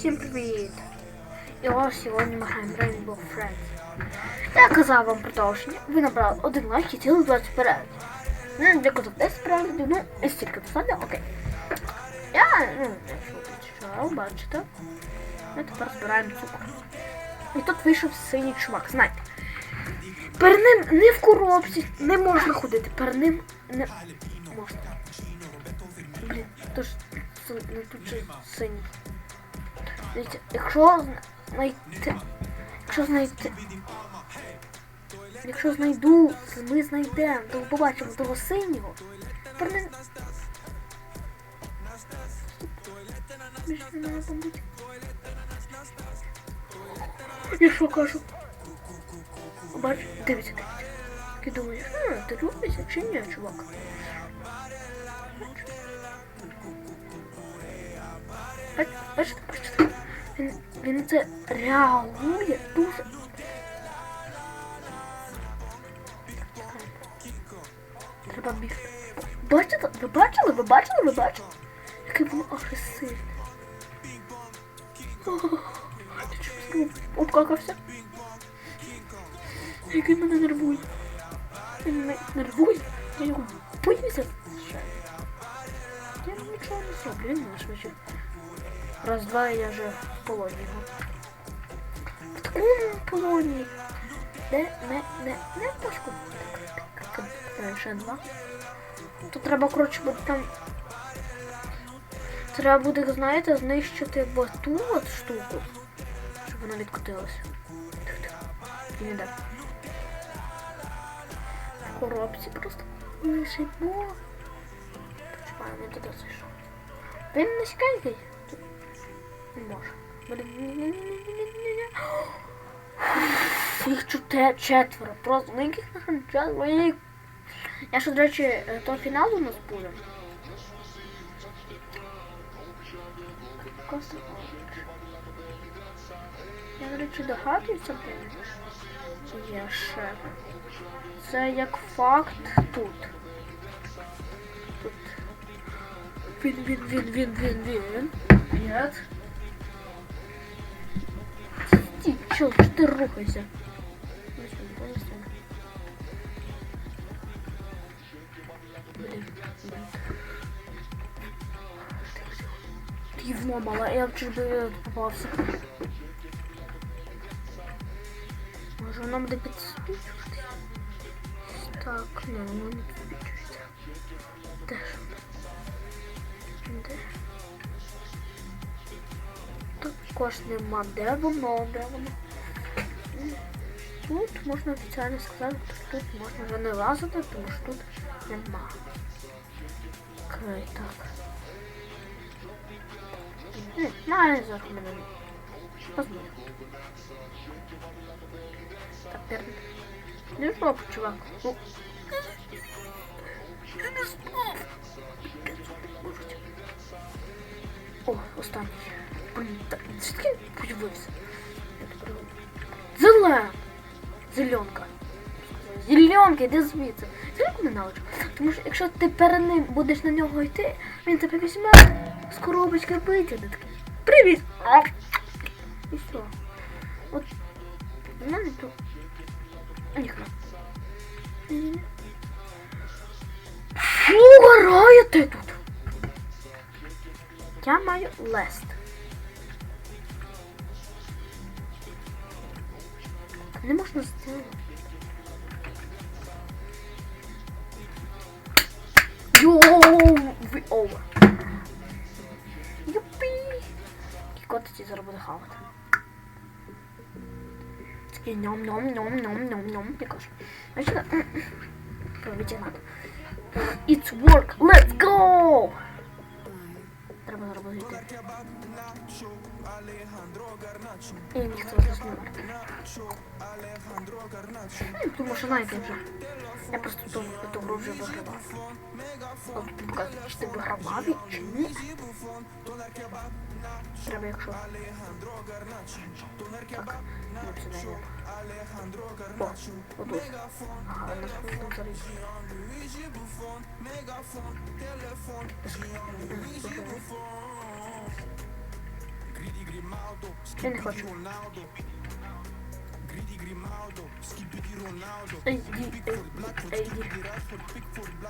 Всім привіт! І ось сьогодні ми граємо Rainbow Friends. Я казав вам продовження, ви набрали один лайк і цілих 20 переглядів. Ну, кого 10 переглядів, ну, і стільки достатньо, окей. Я, ну, що, бачите. Ми тепер збираємо цукор. І тут вийшов синій чувак, знаєте. Перед ним не в коробці не можна ходити, перед ним не можна. Блін, то ж не тут же синій. Якщо знайти. Якщо знайти. Якщо знайду, ми знайдемо, то побачимо того синього. Більше не. Я що кажу? Бач, дивіться, дивіться. Ти думаєш, а, ти рухайся чи ні, чувак? Бач- Бачите, Він, він це реагує дуже. Треба бігти. Бачите? Ви бачили? Ви бачили? Ви бачили? Який воно агресивне. Ти знову обкакався? Як мене нервує. Він мене нервує. Я його боюся. Я нічого не зроблю, він мене швидше. Раз, два, і я вже в полоні. В такому полоні. Де не, не, не так, Ще два. Тут треба, коротше, буде там. Треба буде, знаєте, знищити ту от штуку, щоб вона відкотилася. І не так. В коробці просто лишимо. Почекай, він туди зайшов. Він. Не може. Блін. Їх чуте четверо. Просто ну яких нахрен четверо. Я- ще, до речі, е, то фінал у нас буде. Я, до речі, догадуюся, де є ще. Це як факт тут. Тут. Він, він, він, він, він, він. Нет. Стій, чо, що ти рухайся? Ну, не. Гівно мала, я чуть би попався. Може нам буде підсвічувати? Так, не, воно не підсвічується. Де Також нема. Де воно? Де? Тут можна офіційно сказати, що тут можна вже не лазити, тому що тут нема. Окей, так. Має мене. Так, первый. Ну чувак? Ну. Не спав. О, останній. Все-таки подивився. Зелена. Зеленка. Зеленка, іди звідси. Зеленку ненавиджу. Тому що якщо ти перед ним будеш на нього йти, він тебе візьме з коробочки витягне такий. Привіт! І все. От в мене тут. Ніхто. Що граєте тут? Я маю лест. можна зробити. Йоу, ви овер. Юпі. Котиці зараз буде хавати. Такий ням ням ням ням ням ням Також. Бачите? Провітягнати. It's work. Let's go! Треба зробити. Ніхто не знімає. Ну, Тому що знаєте вже. Я просто ту, ту гру вже вигравав. От показує, чи ти вигравав чи ні. Треба якщо. Так, не сюди йдемо. О, отут. Ага, на фронту зараз. Я не хочу.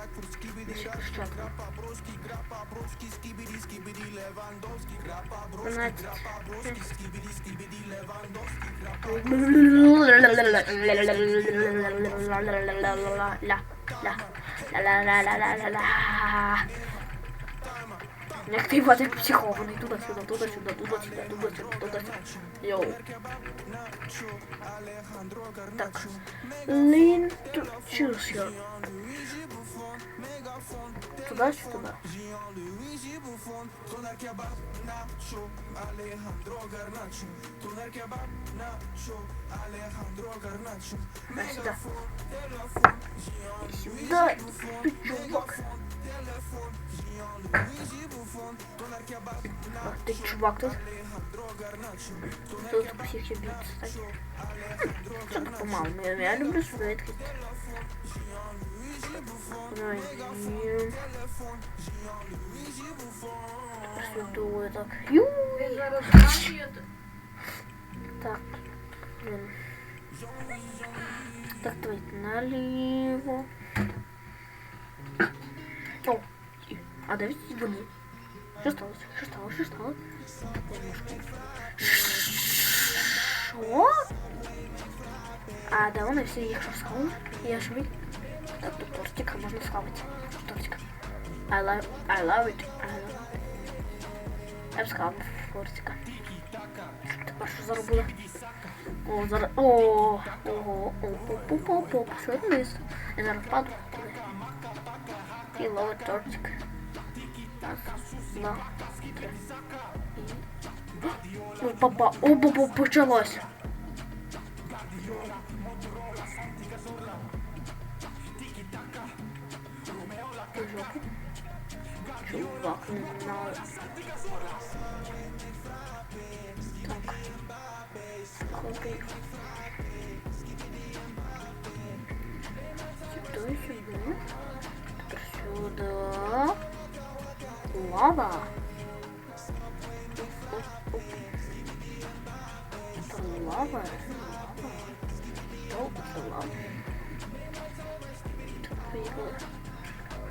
Ей, ді, ей, ей, ді. Ще пощадку. 12. Як ти Іван, як психований, туди-сюди, туди-сюди, туди-сюди, туди-сюди, туди-сюди. Йоу. Так. Lean to choose your. Туда чи туди? А, сюда. Сюда, ты чувак. А, ты чувак тут? Тут всіх ще б'ють стоять. Що так помалу? Я, я люблю швидкість. Роз'єм. Слідує так. Юй. Так. Блин. Так, давайте наліво. О, і- а де всі вони? Що сталося? Що сталося? Що сталося? Я немножко- Що? А, да, вони всі їх що сховали? Я живий. Так, тут тортик можна схавати. Тортик. I love, I love it. I love it. Я б схавав тортика. Тепер що зараз буде? О, зараз. О, ого, о, поп, поп, поп, поп, все вниз. Я зараз паду. туди. І ловить тортик. Раз, два, три. І... О, папа, о, папа, почалось. Чувак, не знаю. Так. Копий. Сюда, сюда. Теперь сюда. Лава. Оп, оп, оп. Это лава. О, это лава. Так, поехали.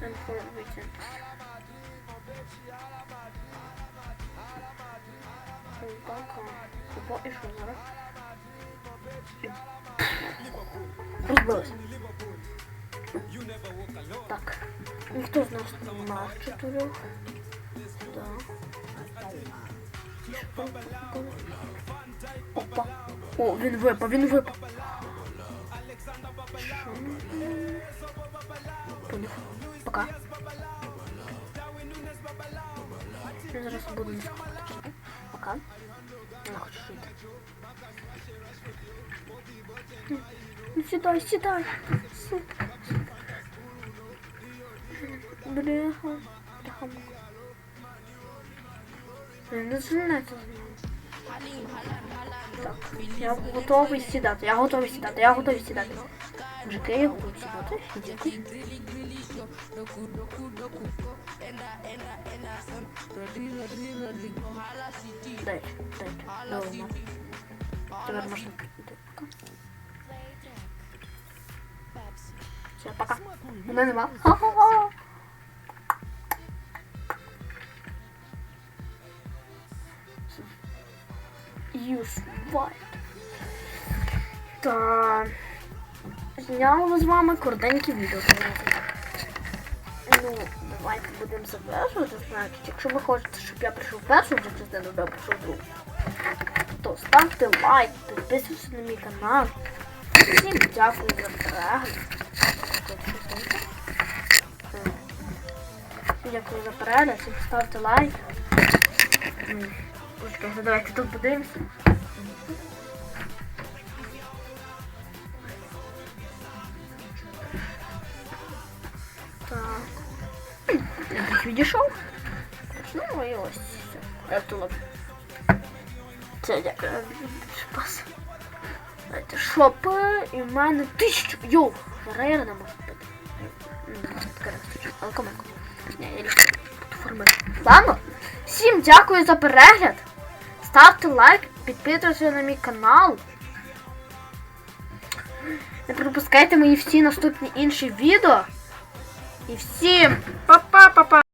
And for weekend. Рыбалка. Купа і що зараз? Розбилась. Так. Ніхто з нас не мав чотирьох. Да. Опа. О, він випав, він випав. Що? Поняв. Пока. Я зараз буду не сховати. Пока. Не хочу жити. Ну сідай, сідай. Сі- Бляха. Бляха. Блін, Не зжинайте з ним. Так, я готовий сідати, я готовий сідати, я готовий сідати. Мужики, я готовий сідати. Дякую. Дайте. Давай, на. Тепер можна. Пока. Все, пока. Мене нема. Ха-ха-ха. White. Та зняли з вами коротеньке відео. Ну, давайте будемо завершувати, значить, якщо ви хочете, щоб я прийшов першу вже частину, я прийшов другу, то ставте лайк, підписуйтесь на мій канал. Всім дякую за перегляд. Дякую за перегляд, ставте лайк. М, Почекайте, давайте тут подивимося. Так. Я відійшов. Ну і ось. все. Я тут. Це дякую. Спас. Давайте шопи. І в мене тисячу. Йоу, зараз я не можу купити. М, така не вистачить. Але команку. Ні, я лише формити. Ладно. Всім дякую за перегляд. Ставте лайк, підписуйтесь на мій канал. Не пропускайте мої всі наступні інші відео. І всім па-па-па-па!